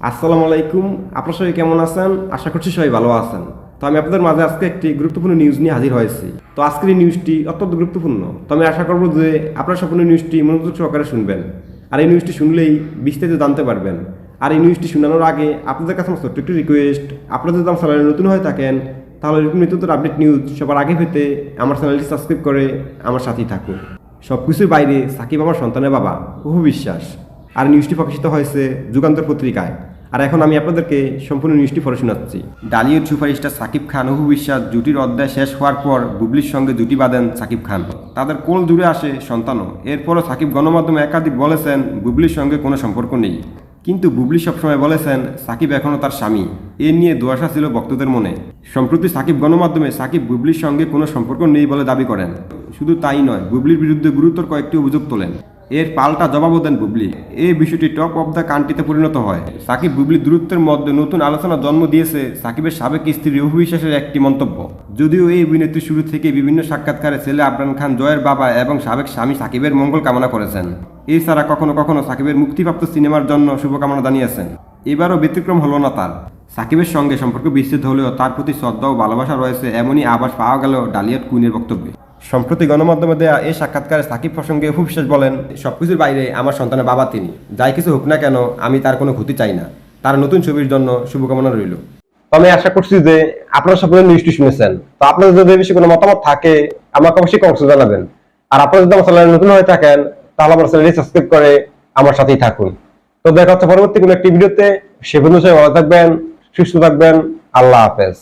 আসসালামু আলাইকুম। আপনার সবাই কেমন আছেন? আশা করছি সবাই ভালো আছেন। তো আমি আপনাদের মাঝে আজকে একটি গুরুত্বপূর্ণ নিউজ নিয়ে হাজির হয়েছি। তো আজকের এই নিউজটি অত্যন্ত গুরুত্বপূর্ণ। তো আমি আশা করব যে আপনার সম্পূর্ণ নিউজটি মনোযোগ সহকারে শুনবেন। আর এই নিউজটি শুনলেই বিস্তারিত জানতে পারবেন। আর এই নিউজটি শোনানোর আগে আপনাদের কাছে আমার ছোট্ট একটি রিকোয়েস্ট আপনারা যদি আমার চ্যানেলে নতুন হয়ে থাকেন, তাহলে এরকম নতুন আপডেট নিউজ সবার আগে পেতে আমার চ্যানেলটি সাবস্ক্রাইব করে আমার সাথেই থাকুন। সব কিছুর বাইরে সাকিব আমার সন্তানের বাবা বহু বিশ্বাস। আর নিউজটি প্রকাশিত হয়েছে যুগান্তর পত্রিকায়। আর এখন আমি আপনাদেরকে সম্পূর্ণ নিউজটি পড়ে শোনাচ্ছি। ডালিউড সুপারস্টার সাকিব খান অহু বিশ্বাস জুটির অধ্যায় শেষ হওয়ার পর বুবলির সঙ্গে জুটি বাঁধেন সাকিব খান। তাদের কোল জুড়ে আসে সন্তানও। এরপরও সাকিব গণমাধ্যমে একাধিক বলেছেন বুবলির সঙ্গে কোনো সম্পর্ক নেই। কিন্তু বুবলি সবসময় বলেছেন, সাকিব এখনও তার স্বামী। এ নিয়ে দুয়াশা ছিল ভক্তদের মনে। সম্প্রতি সাকিব গণমাধ্যমে সাকিব বুবলির সঙ্গে কোনো সম্পর্ক নেই বলে দাবি করেন। শুধু তাই নয়, বুবলির বিরুদ্ধে গুরুতর কয়েকটি অভিযোগ তোলেন। এর পাল্টা জবাবও দেন বুবলি। এই বিষয়টি টপ অব দ্য কান্ট্রিতে পরিণত হয়। সাকিব বুবলি দূরত্বের মধ্যে নতুন আলোচনা জন্ম দিয়েছে সাকিবের সাবেক স্ত্রী অভু বিশ্বাসের একটি মন্তব্য। যদিও এই অভিনেত্রী শুরু থেকে বিভিন্ন সাক্ষাৎকারে ছেলে আবরান খান, জয়ের বাবা এবং সাবেক স্বামী সাকিবের মঙ্গল কামনা করেছেন। এছাড়া কখনো কখনো সাকিবের মুক্তিপ্রাপ্ত সিনেমার জন্য শুভকামনা জানিয়েছেন। এবারও ব্যতিক্রম হলো না তার। সাকিবের সঙ্গে সম্পর্ক বিস্তৃত হলেও তার প্রতি শ্রদ্ধা ও ভালোবাসা রয়েছে এমনই আভাস পাওয়া গেল ডালিয়াত কুইনের বক্তব্যে। সম্প্রতি গণমাধ্যমে দেয়া এই সাক্ষাৎকারে সাকিব প্রসঙ্গে অপু বিশ্বাস বলেন, সবকিছুর বাইরে আমার সন্তানের বাবা তিনি। যাই কিছু হোক না কেন, আমি তার কোনো ক্ষতি চাই না। তার নতুন ছবির জন্য শুভকামনা রইল। আমি আশা করছি যে আপনারা সকলে নিউজটি শুনেছেন। তো আপনাদের যদি বিষয়ে কোনো মতামত থাকে, আমাকে অবশ্যই কমেন্টস জানাবেন। আর আপনারা যদি আমার চ্যানেলে নতুন হয়ে থাকেন, তাহলে আমার চ্যানেলটি সাবস্ক্রাইব করে আমার সাথেই থাকুন। তো দেখা হচ্ছে পরবর্তী কোনো একটি ভিডিওতে। সে বন্ধু সবাই ভালো থাকবেন, সুস্থ থাকবেন। আল্লাহ হাফেজ।